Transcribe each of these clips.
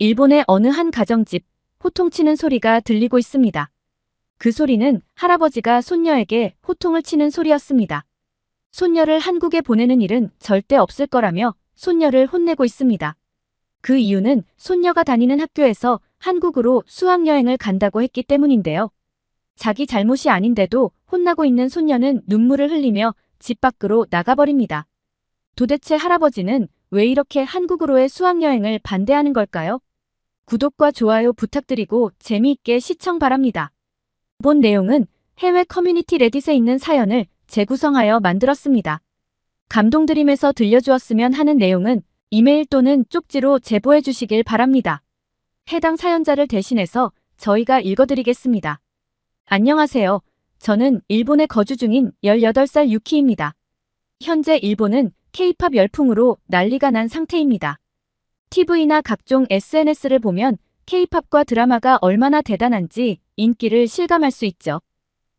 일본의 어느 한 가정집 호통치는 소리가 들리고 있습니다. 그 소리는 할아버지가 손녀에게 호통을 치는 소리였습니다. 손녀를 한국에 보내는 일은 절대 없을 거라며 손녀를 혼내고 있습니다. 그 이유는 손녀가 다니는 학교에서 한국으로 수학여행을 간다고 했기 때문인데요. 자기 잘못이 아닌데도 혼나고 있는 손녀는 눈물을 흘리며 집 밖으로 나가버립니다. 도대체 할아버지는 왜 이렇게 한국으로의 수학여행을 반대하는 걸까요? 구독과 좋아요 부탁드리고 재미있게 시청 바랍니다. 본 내용은 해외 커뮤니티 레딧에 있는 사연을 재구성하여 만들었습니다. 감동드림에서 들려주었으면 하는 내용은 이메일 또는 쪽지로 제보해 주시길 바랍니다. 해당 사연자를 대신해서 저희가 읽어드리겠습니다. 안녕하세요. 저는 일본에 거주 중인 18살 유키입니다. 현재 일본은 K-팝 열풍으로 난리가 난 상태입니다. TV나 각종 SNS를 보면 K-팝과 드라마가 얼마나 대단한지 인기를 실감할 수 있죠.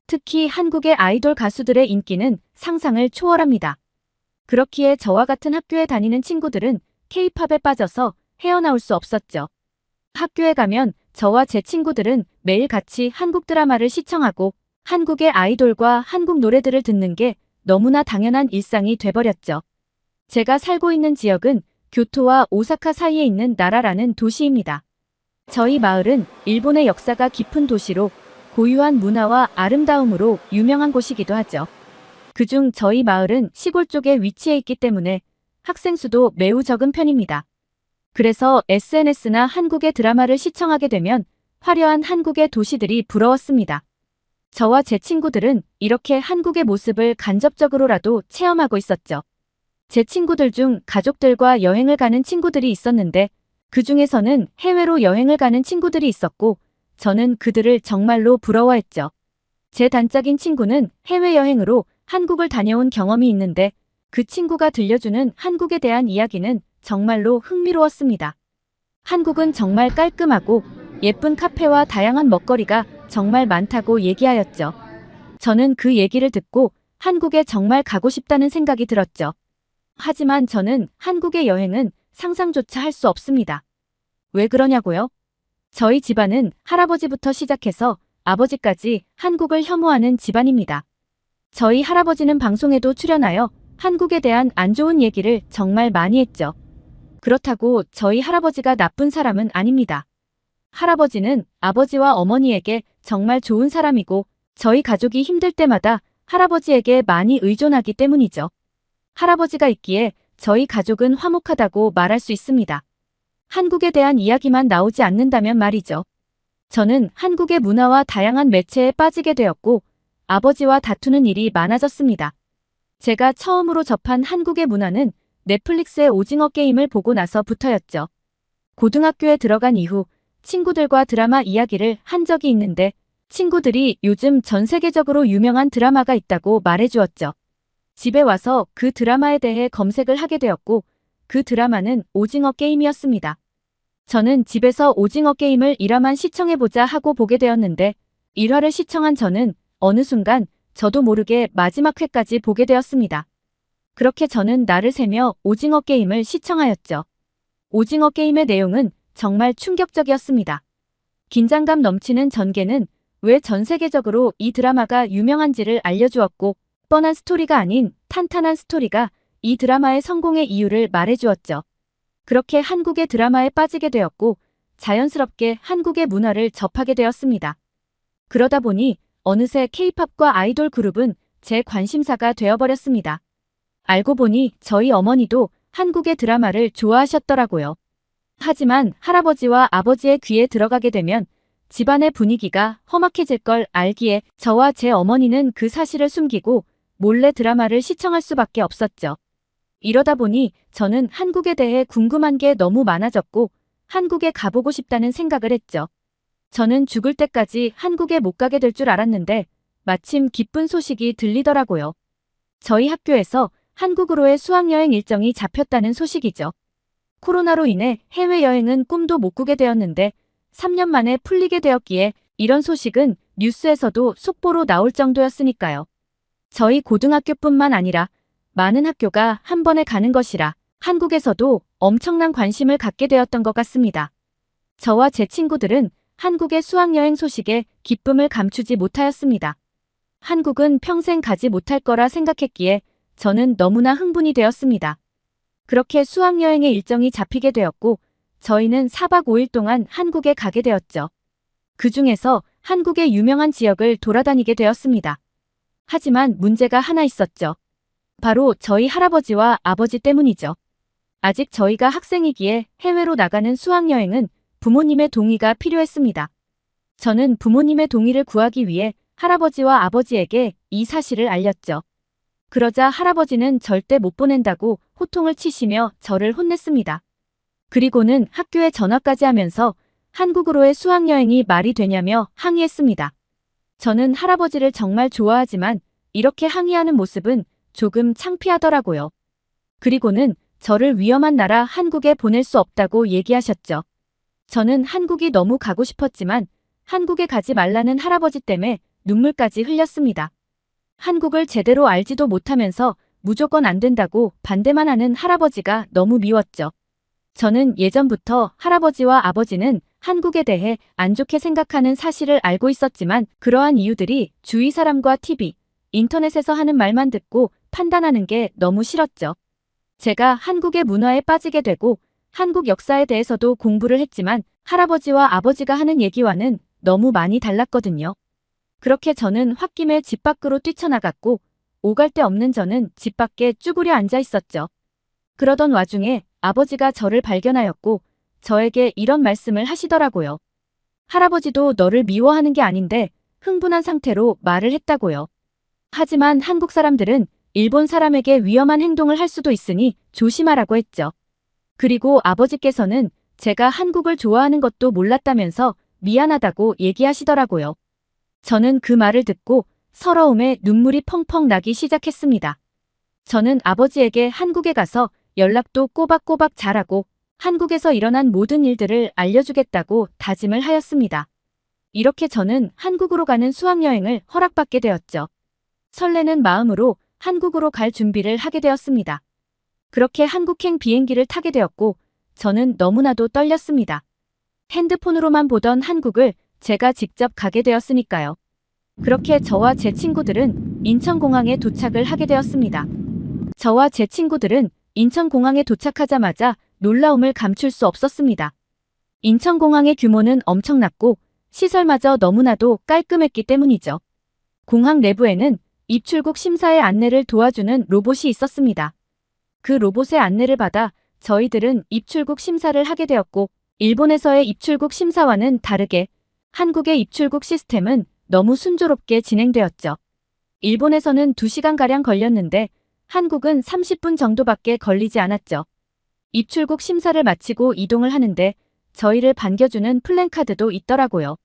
특히 한국의 아이돌 가수들의 인기는 상상을 초월합니다. 그렇기에 저와 같은 학교에 다니는 친구들은 K-팝에 빠져서 헤어나올 수 없었죠. 학교에 가면 저와 제 친구들은 매일 같이 한국 드라마를 시청하고 한국의 아이돌과 한국 노래들을 듣는 게 너무나 당연한 일상이 돼버렸죠. 제가 살고 있는 지역은 교토와 오사카 사이에 있는 나라라는 도시입니다. 저희 마을은 일본의 역사가 깊은 도시로 고유한 문화와 아름다움으로 유명한 곳이기도 하죠. 그중 저희 마을은 시골 쪽에 위치해 있기 때문에 학생 수도 매우 적은 편입니다. 그래서 SNS나 한국의 드라마를 시청하게 되면 화려한 한국의 도시들이 부러웠습니다. 저와 제 친구들은 이렇게 한국의 모습을 간접적으로라도 체험하고 있었죠. 제 친구들 중 가족들과 여행을 가는 친구들이 있었는데 그 중에서는 해외로 여행을 가는 친구들이 있었고 저는 그들을 정말로 부러워했죠. 제 단짝인 친구는 해외여행으로 한국을 다녀온 경험이 있는데 그 친구가 들려주는 한국에 대한 이야기는 정말로 흥미로웠습니다. 한국은 정말 깔끔하고 예쁜 카페와 다양한 먹거리가 정말 많다고 얘기하였죠. 저는 그 얘기를 듣고 한국에 정말 가고 싶다는 생각이 들었죠. 하지만 저는 한국의 여행은 상상조차 할 수 없습니다. 왜 그러냐고요? 저희 집안은 할아버지부터 시작해서 아버지까지 한국을 혐오하는 집안입니다. 저희 할아버지는 방송에도 출연하여 한국에 대한 안 좋은 얘기를 정말 많이 했죠. 그렇다고 저희 할아버지가 나쁜 사람은 아닙니다. 할아버지는 아버지와 어머니에게 정말 좋은 사람이고 저희 가족이 힘들 때마다 할아버지에게 많이 의존하기 때문이죠. 할아버지가 있기에 저희 가족은 화목하다고 말할 수 있습니다. 한국에 대한 이야기만 나오지 않는다면 말이죠. 저는 한국의 문화와 다양한 매체에 빠지게 되었고 아버지와 다투는 일이 많아졌습니다. 제가 처음으로 접한 한국의 문화는 넷플릭스의 오징어 게임을 보고 나서부터였죠. 고등학교에 들어간 이후 친구들과 드라마 이야기를 한 적이 있는데 친구들이 요즘 전 세계적으로 유명한 드라마가 있다고 말해주었죠. 집에 와서 그 드라마에 대해 검색을 하게 되었고 그 드라마는 오징어 게임이었습니다. 저는 집에서 오징어 게임을 1화만 시청해보자 하고 보게 되었는데 1화를 시청한 저는 어느 순간 저도 모르게 마지막 회까지 보게 되었습니다. 그렇게 저는 날을 새며 오징어 게임을 시청하였죠. 오징어 게임의 내용은 정말 충격적이었습니다. 긴장감 넘치는 전개는 왜 전 세계적으로 이 드라마가 유명한지를 알려주었고 뻔한 스토리가 아닌 탄탄한 스토리가 이 드라마의 성공의 이유를 말해주었죠. 그렇게 한국의 드라마에 빠지게 되었고 자연스럽게 한국의 문화를 접하게 되었습니다. 그러다 보니 어느새 케이팝과 아이돌 그룹은 제 관심사가 되어버렸습니다. 알고 보니 저희 어머니도 한국의 드라마를 좋아하셨더라고요. 하지만 할아버지와 아버지의 귀에 들어가게 되면 집안의 분위기가 험악해질 걸 알기에 저와 제 어머니는 그 사실을 숨기고 몰래 드라마를 시청할 수밖에 없었죠. 이러다 보니 저는 한국에 대해 궁금한 게 너무 많아졌고 한국에 가보고 싶다는 생각을 했죠. 저는 죽을 때까지 한국에 못 가게 될 줄 알았는데 마침 기쁜 소식이 들리더라고요. 저희 학교에서 한국으로의 수학여행 일정이 잡혔다는 소식이죠. 코로나로 인해 해외여행은 꿈도 못 꾸게 되었는데 3년 만에 풀리게 되었기에 이런 소식은 뉴스에서도 속보로 나올 정도였으니까요. 저희 고등학교뿐만 아니라 많은 학교가 한 번에 가는 것이라 한국에서도 엄청난 관심을 갖게 되었던 것 같습니다. 저와 제 친구들은 한국의 수학여행 소식에 기쁨을 감추지 못하였습니다. 한국은 평생 가지 못할 거라 생각했기에 저는 너무나 흥분이 되었습니다. 그렇게 수학여행의 일정이 잡히게 되었고 저희는 4박 5일 동안 한국에 가게 되었죠. 그 중에서 한국의 유명한 지역을 돌아다니게 되었습니다. 하지만 문제가 하나 있었죠. 바로 저희 할아버지와 아버지 때문이죠. 아직 저희가 학생이기에 해외로 나가는 수학여행은 부모님의 동의가 필요했습니다. 저는 부모님의 동의를 구하기 위해 할아버지와 아버지에게 이 사실을 알렸죠. 그러자 할아버지는 절대 못 보낸다고 호통을 치시며 저를 혼냈습니다. 그리고는 학교에 전화까지 하면서 한국으로의 수학여행이 말이 되냐며 항의했습니다. 저는 할아버지를 정말 좋아하지만 이렇게 항의하는 모습은 조금 창피하더라고요. 그리고는 저를 위험한 나라 한국에 보낼 수 없다고 얘기하셨죠. 저는 한국이 너무 가고 싶었지만 한국에 가지 말라는 할아버지 때문에 눈물까지 흘렸습니다. 한국을 제대로 알지도 못하면서 무조건 안 된다고 반대만 하는 할아버지가 너무 미웠죠. 저는 예전부터 할아버지와 아버지는 한국에 대해 안 좋게 생각하는 사실을 알고 있었지만 그러한 이유들이 주위 사람과 TV, 인터넷에서 하는 말만 듣고 판단하는 게 너무 싫었죠. 제가 한국의 문화에 빠지게 되고 한국 역사에 대해서도 공부를 했지만 할아버지와 아버지가 하는 얘기와는 너무 많이 달랐거든요. 그렇게 저는 홧김에 집 밖으로 뛰쳐나갔고 오갈 데 없는 저는 집 밖에 쭈그려 앉아 있었죠. 그러던 와중에 아버지가 저를 발견하였고 저에게 이런 말씀을 하시더라고요. 할아버지도 너를 미워하는 게 아닌데 흥분한 상태로 말을 했다고요. 하지만 한국 사람들은 일본 사람에게 위험한 행동을 할 수도 있으니 조심하라고 했죠. 그리고 아버지께서는 제가 한국을 좋아하는 것도 몰랐다면서 미안하다고 얘기하시더라고요. 저는 그 말을 듣고 서러움에 눈물이 펑펑 나기 시작했습니다. 저는 아버지에게 한국에 가서 연락도 꼬박꼬박 잘하고 한국에서 일어난 모든 일들을 알려주겠다고 다짐을 하였습니다. 이렇게 저는 한국으로 가는 수학여행을 허락받게 되었죠. 설레는 마음으로 한국으로 갈 준비를 하게 되었습니다. 그렇게 한국행 비행기를 타게 되었고 저는 너무나도 떨렸습니다. 핸드폰으로만 보던 한국을 제가 직접 가게 되었으니까요. 그렇게 저와 제 친구들은 인천공항에 도착을 하게 되었습니다. 저와 제 친구들은 인천공항에 도착하자마자 놀라움을 감출 수 없었습니다. 인천공항의 규모는 엄청났고 시설마저 너무나도 깔끔했기 때문이죠. 공항 내부에는 입출국 심사의 안내를 도와주는 로봇이 있었습니다. 그 로봇의 안내를 받아 저희들은 입출국 심사를 하게 되었고 일본에서의 입출국 심사와는 다르게 한국의 입출국 시스템은 너무 순조롭게 진행되었죠. 일본에서는 2시간가량 걸렸는데 한국은 30분 정도밖에 걸리지 않았죠. 입출국 심사를 마치고 이동을 하는데 저희를 반겨주는 플랜카드도 있더라고요.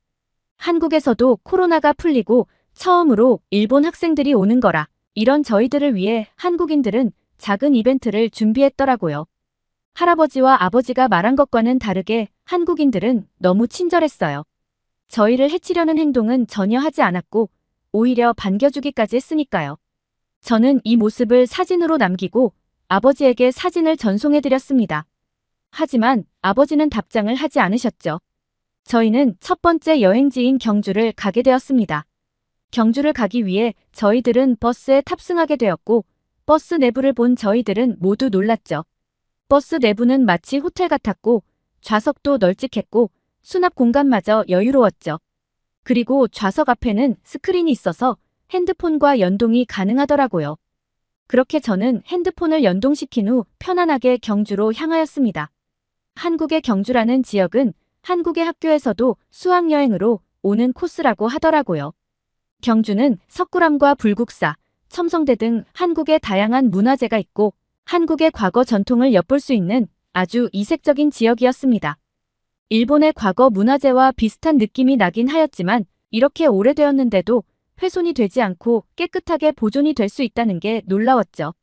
한국에서도 코로나가 풀리고 처음으로 일본 학생들이 오는 거라 이런 저희들을 위해 한국인들은 작은 이벤트를 준비했더라고요. 할아버지와 아버지가 말한 것과는 다르게 한국인들은 너무 친절했어요. 저희를 해치려는 행동은 전혀 하지 않았고 오히려 반겨주기까지 했으니까요. 저는 이 모습을 사진으로 남기고 아버지에게 사진을 전송해드렸습니다. 하지만 아버지는 답장을 하지 않으셨죠. 저희는 첫 번째 여행지인 경주를 가게 되었습니다. 경주를 가기 위해 저희들은 버스에 탑승하게 되었고 버스 내부를 본 저희들은 모두 놀랐죠. 버스 내부는 마치 호텔 같았고 좌석도 널찍했고 수납 공간마저 여유로웠죠. 그리고 좌석 앞에는 스크린이 있어서 핸드폰과 연동이 가능하더라고요. 그렇게 저는 핸드폰을 연동시킨 후 편안하게 경주로 향하였습니다. 한국의 경주라는 지역은 한국의 학교에서도 수학여행으로 오는 코스라고 하더라고요. 경주는 석굴암과 불국사, 첨성대 등 한국의 다양한 문화재가 있고 한국의 과거 전통을 엿볼 수 있는 아주 이색적인 지역이었습니다. 일본의 과거 문화재와 비슷한 느낌이 나긴 하였지만 이렇게 오래되었는데도 훼손이 되지 않고 깨끗하게 보존이 될 수 있다는 게 놀라웠죠.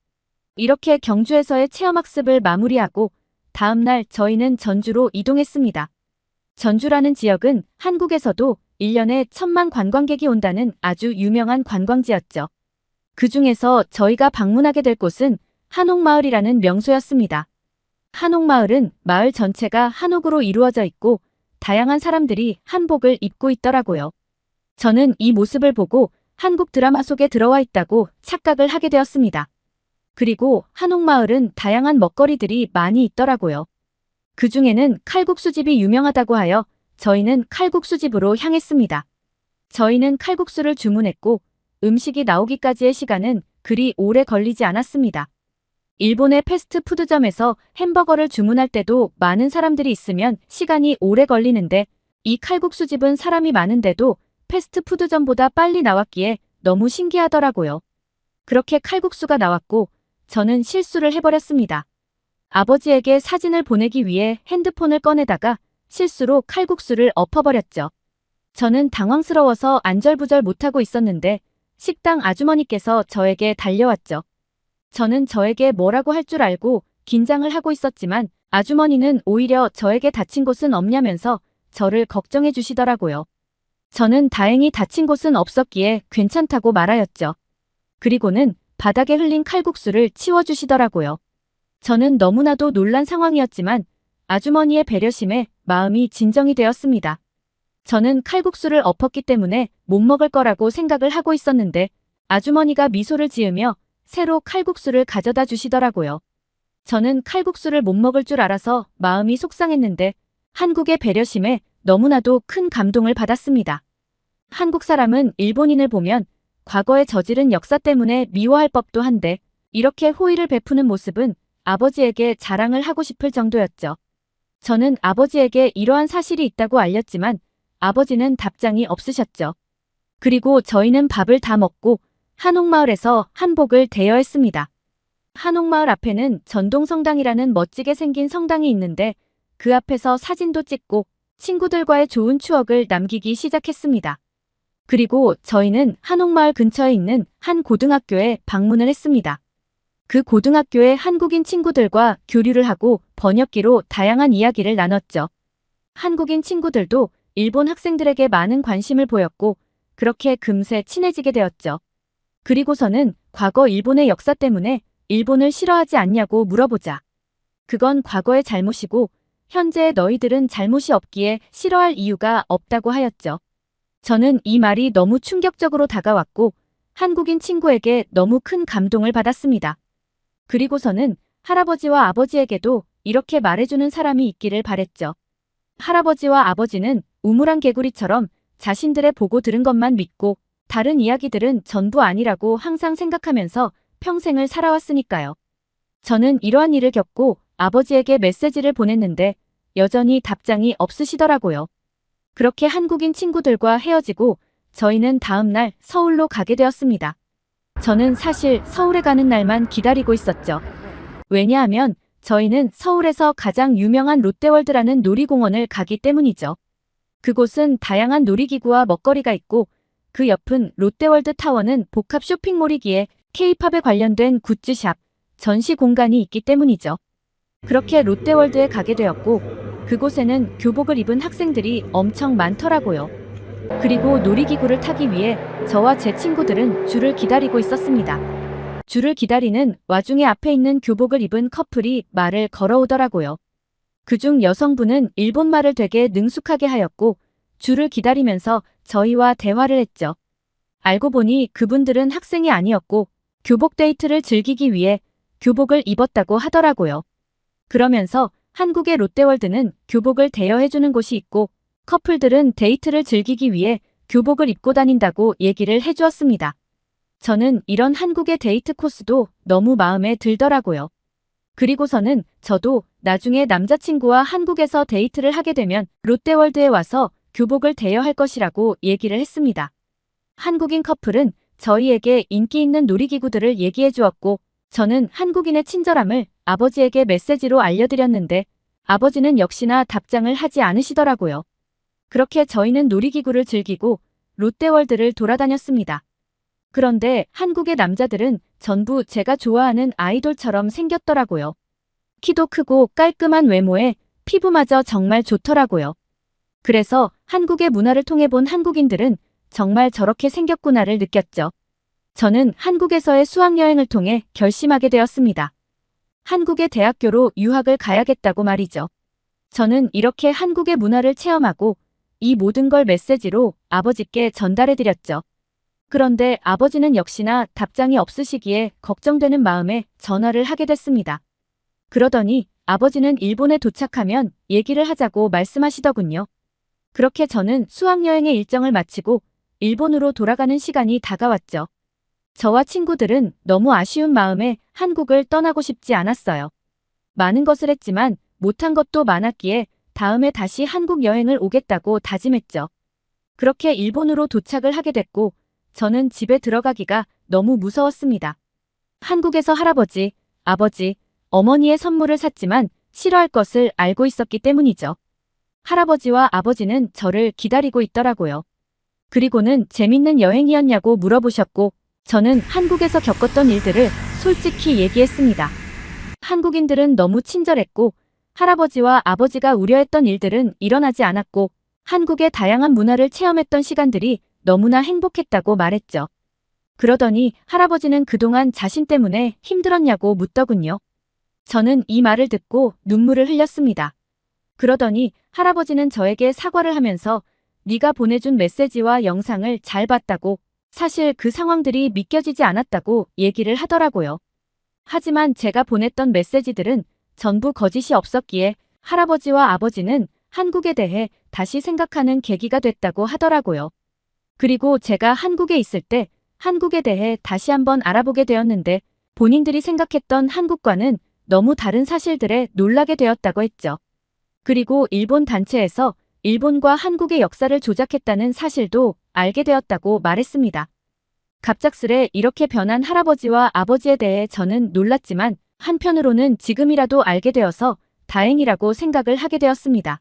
이렇게 경주에서의 체험학습을 마무리하고 다음날 저희는 전주로 이동했습니다. 전주라는 지역은 한국에서도 1년에 천만 관광객이 온다는 아주 유명한 관광지였죠. 그 중에서 저희가 방문하게 될 곳은 한옥마을이라는 명소였습니다. 한옥마을은 마을 전체가 한옥으로 이루어져 있고 다양한 사람들이 한복을 입고 있더라고요. 저는 이 모습을 보고 한국 드라마 속에 들어와 있다고 착각을 하게 되었습니다. 그리고 한옥마을은 다양한 먹거리들이 많이 있더라고요. 그 중에는 칼국수집이 유명하다고 하여 저희는 칼국수집으로 향했습니다. 저희는 칼국수를 주문했고 음식이 나오기까지의 시간은 그리 오래 걸리지 않았습니다. 일본의 패스트푸드점에서 햄버거를 주문할 때도 많은 사람들이 있으면 시간이 오래 걸리는데 이 칼국수집은 사람이 많은데도 패스트푸드점보다 빨리 나왔기에 너무 신기하더라고요. 그렇게 칼국수가 나왔고 저는 실수를 해버렸습니다. 아버지에게 사진을 보내기 위해 핸드폰을 꺼내다가 실수로 칼국수를 엎어버렸죠. 저는 당황스러워서 안절부절 못하고 있었는데 식당 아주머니께서 저에게 달려왔죠. 저는 저에게 뭐라고 할 줄 알고 긴장을 하고 있었지만 아주머니는 오히려 저에게 다친 곳은 없냐면서 저를 걱정해 주시더라고요. 저는 다행히 다친 곳은 없었기에 괜찮다고 말하였죠. 그리고는 바닥에 흘린 칼국수를 치워주시더라고요. 저는 너무나도 놀란 상황이었지만 아주머니의 배려심에 마음이 진정이 되었습니다. 저는 칼국수를 엎었기 때문에 못 먹을 거라고 생각을 하고 있었는데 아주머니가 미소를 지으며 새로 칼국수를 가져다 주시더라고요. 저는 칼국수를 못 먹을 줄 알아서 마음이 속상했는데 한국의 배려심에 너무나도 큰 감동을 받았습니다. 한국 사람은 일본인을 보면 과거에 저지른 역사 때문에 미워할 법도 한데 이렇게 호의를 베푸는 모습은 아버지에게 자랑을 하고 싶을 정도였죠. 저는 아버지에게 이러한 사실이 있다고 알렸지만 아버지는 답장이 없으셨죠. 그리고 저희는 밥을 다 먹고 한옥마을에서 한복을 대여했습니다. 한옥마을 앞에는 전동성당이라는 멋지게 생긴 성당이 있는데 그 앞에서 사진도 찍고 친구들과의 좋은 추억을 남기기 시작했습니다. 그리고 저희는 한옥마을 근처에 있는 한 고등학교에 방문을 했습니다. 그 고등학교의 한국인 친구들과 교류를 하고 번역기로 다양한 이야기를 나눴죠. 한국인 친구들도 일본 학생들에게 많은 관심을 보였고 그렇게 금세 친해지게 되었죠. 그리고서는 과거 일본의 역사 때문에 일본을 싫어하지 않냐고 물어보자. 그건 과거의 잘못이고 현재의 너희들은 잘못이 없기에 싫어할 이유가 없다고 하였죠. 저는 이 말이 너무 충격적으로 다가왔고 한국인 친구에게 너무 큰 감동을 받았습니다. 그리고서는 할아버지와 아버지에게도 이렇게 말해주는 사람이 있기를 바랬죠. 할아버지와 아버지는 우물한 개구리처럼 자신들의 보고 들은 것만 믿고 다른 이야기들은 전부 아니라고 항상 생각하면서 평생을 살아왔으니까요. 저는 이러한 일을 겪고 아버지에게 메시지를 보냈는데 여전히 답장이 없으시더라고요. 그렇게 한국인 친구들과 헤어지고 저희는 다음날 서울로 가게 되었습니다. 저는 사실 서울에 가는 날만 기다리고 있었죠. 왜냐하면 저희는 서울에서 가장 유명한 롯데월드라는 놀이공원을 가기 때문이죠. 그곳은 다양한 놀이기구와 먹거리가 있고 그 옆은 롯데월드 타워는 복합 쇼핑몰이기에 케이팝에 관련된 굿즈샵, 전시 공간이 있기 때문이죠. 그렇게 롯데월드에 가게 되었고 그곳에는 교복을 입은 학생들이 엄청 많더라고요. 그리고 놀이기구를 타기 위해 저와 제 친구들은 줄을 기다리고 있었습니다. 줄을 기다리는 와중에 앞에 있는 교복을 입은 커플이 말을 걸어오더라고요. 그중 여성분은 일본말을 되게 능숙하게 하였고 줄을 기다리면서 저희와 대화를 했죠. 알고 보니 그분들은 학생이 아니었고 교복 데이트를 즐기기 위해 교복을 입었다고 하더라고요. 그러면서 한국의 롯데월드는 교복을 대여해주는 곳이 있고 커플들은 데이트를 즐기기 위해 교복을 입고 다닌다고 얘기를 해주었습니다. 저는 이런 한국의 데이트 코스도 너무 마음에 들더라고요. 그리고서는 저도 나중에 남자친구와 한국에서 데이트를 하게 되면 롯데월드에 와서 교복을 대여할 것이라고 얘기를 했습니다. 한국인 커플은 저희에게 인기 있는 놀이기구들을 얘기해 주었고 저는 한국인의 친절함을 아버지에게 메시지로 알려드렸는데 아버지는 역시나 답장을 하지 않으시더라고요. 그렇게 저희는 놀이기구를 즐기고 롯데월드를 돌아다녔습니다. 그런데 한국의 남자들은 전부 제가 좋아하는 아이돌처럼 생겼더라고요. 키도 크고 깔끔한 외모에 피부마저 정말 좋더라고요. 그래서 한국의 문화를 통해 본 한국인들은 정말 저렇게 생겼구나를 느꼈죠. 저는 한국에서의 수학여행을 통해 결심하게 되었습니다. 한국의 대학교로 유학을 가야겠다고 말이죠. 저는 이렇게 한국의 문화를 체험하고 이 모든 걸 메시지로 아버지께 전달해 드렸죠. 그런데 아버지는 역시나 답장이 없으시기에 걱정되는 마음에 전화를 하게 됐습니다. 그러더니 아버지는 일본에 도착하면 얘기를 하자고 말씀하시더군요. 그렇게 저는 수학여행의 일정을 마치고 일본으로 돌아가는 시간이 다가왔죠. 저와 친구들은 너무 아쉬운 마음에 한국을 떠나고 싶지 않았어요. 많은 것을 했지만 못한 것도 많았기에 다음에 다시 한국 여행을 오겠다고 다짐했죠. 그렇게 일본으로 도착을 하게 됐고 저는 집에 들어가기가 너무 무서웠습니다. 한국에서 할아버지, 아버지, 어머니의 선물을 샀지만 싫어할 것을 알고 있었기 때문이죠. 할아버지와 아버지는 저를 기다리고 있더라고요. 그리고는 재밌는 여행이었냐고 물어보셨고 저는 한국에서 겪었던 일들을 솔직히 얘기했습니다. 한국인들은 너무 친절했고 할아버지와 아버지가 우려했던 일들은 일어나지 않았고 한국의 다양한 문화를 체험했던 시간들이 너무나 행복했다고 말했죠. 그러더니 할아버지는 그동안 자신 때문에 힘들었냐고 묻더군요. 저는 이 말을 듣고 눈물을 흘렸습니다. 그러더니 할아버지는 저에게 사과를 하면서 네가 보내준 메시지와 영상을 잘 봤다고 사실 그 상황들이 믿겨지지 않았다고 얘기를 하더라고요. 하지만 제가 보냈던 메시지들은 전부 거짓이 없었기에 할아버지와 아버지는 한국에 대해 다시 생각하는 계기가 됐다고 하더라고요. 그리고 제가 한국에 있을 때 한국에 대해 다시 한번 알아보게 되었는데 본인들이 생각했던 한국과는 너무 다른 사실들에 놀라게 되었다고 했죠. 그리고 일본 단체에서 일본과 한국의 역사를 조작했다는 사실도 알게 되었다고 말했습니다. 갑작스레 이렇게 변한 할아버지와 아버지에 대해 저는 놀랐지만 한편으로는 지금이라도 알게 되어서 다행이라고 생각을 하게 되었습니다.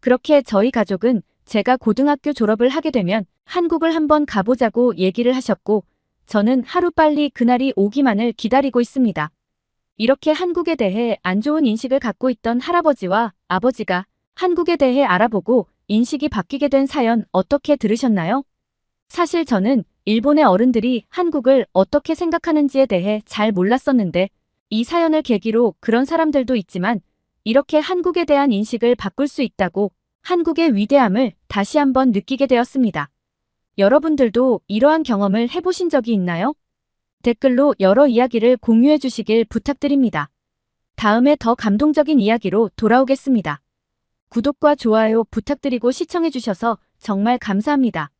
그렇게 저희 가족은 제가 고등학교 졸업을 하게 되면 한국을 한번 가보자고 얘기를 하셨고 저는 하루빨리 그날이 오기만을 기다리고 있습니다. 이렇게 한국에 대해 안 좋은 인식을 갖고 있던 할아버지와 아버지가 한국에 대해 알아보고 인식이 바뀌게 된 사연 어떻게 들으셨나요? 사실 저는 일본의 어른들이 한국을 어떻게 생각하는지에 대해 잘 몰랐었는데 이 사연을 계기로 그런 사람들도 있지만 이렇게 한국에 대한 인식을 바꿀 수 있다고 한국의 위대함을 다시 한번 느끼게 되었습니다. 여러분들도 이러한 경험을 해보신 적이 있나요? 댓글로 여러 이야기를 공유해 주시길 부탁드립니다. 다음에 더 감동적인 이야기로 돌아오겠습니다. 구독과 좋아요 부탁드리고 시청해 주셔서 정말 감사합니다.